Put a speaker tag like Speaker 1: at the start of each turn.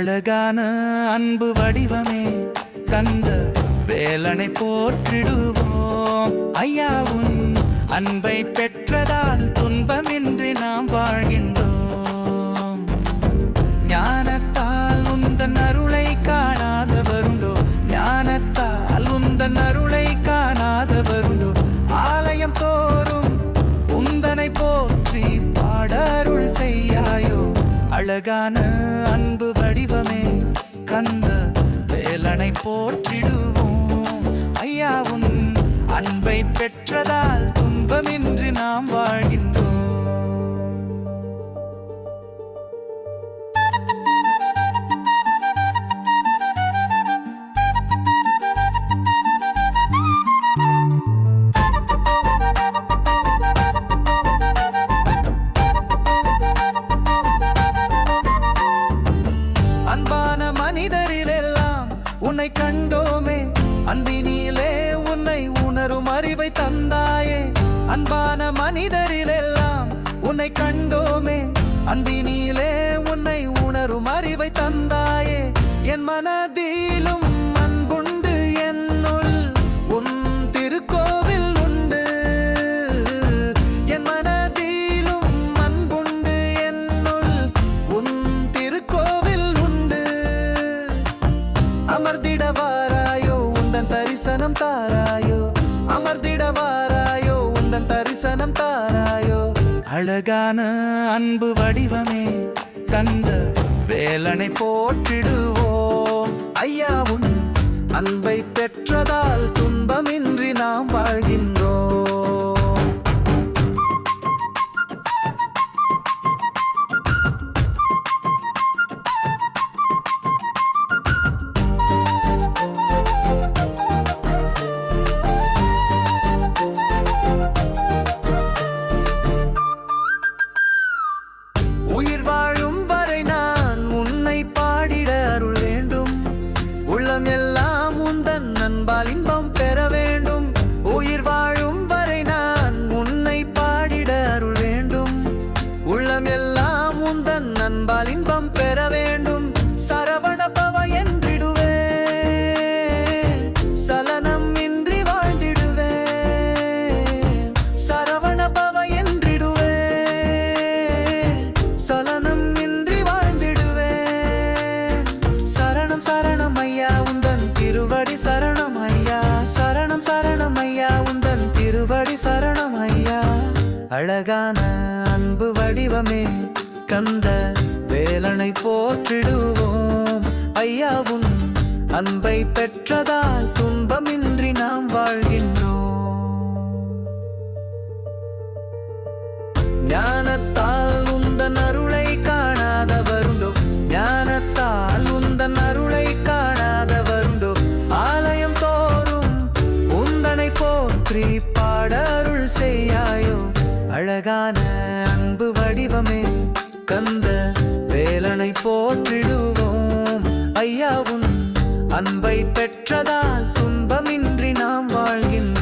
Speaker 1: அழகான அன்பு வடிவமே தந்த வேலனை போற்றிடுவோம். ஐயாவும் அன்பை பெற்றதால் துன்பமின்றி நாம் வாழ்கின்றோம். அழகான அன்பு வடிவமே கந்த வேலனை போற்றிடுவோம். ஐயாவும் அன்பை பெற்றதால் துன்பமின்றி நாம் உன்னை கண்டோமே அன்பினிலே உன்னை உணரும் அறிவை தந்தாயே. அன்பான மனிதரிலெல்லாம் உன்னை கண்டோமே அன்பினிலே உன்னை உணரும் அறிவை தந்தாயே. என் மனதிலும் அமர்ந்திடவாராயோ உந்தன் தரிசனம் தாராயோ. அமர்ந்திடவாராயோ உந்தன் தரிசனம் தாராயோ. அழகான அன்பு வடிவமே தந்த வேலனை போற்றிடுவோம். ஐயாவும் அன்பை பெற்றதால் துன்பமின்றி நாம் வாழ்கின்றோம். உள்ளம் எல்லாம் உந்தன் அன்பால் இன்பம் திருவடி சரணம் ஐயா. சரணம் சரணம் ஐயா. உந்தன் திருவடி சரணம் ஐயா. அழகான அன்பு வடிவமே கந்த வேலனை போற்றிடுவோம். ஐயாவும் அன்பை பெற்றதால் துன்பமின்றி நாம் வாழ்கின்றோம். ஞானத்தால் அழகான அன்பு வடிவமே. கந்த வேலனை போற்றிடுவோம். ஐயாவும் அன்பை பெற்றதால் துன்பமின்றி நாம் வாழ்கின்றோம்.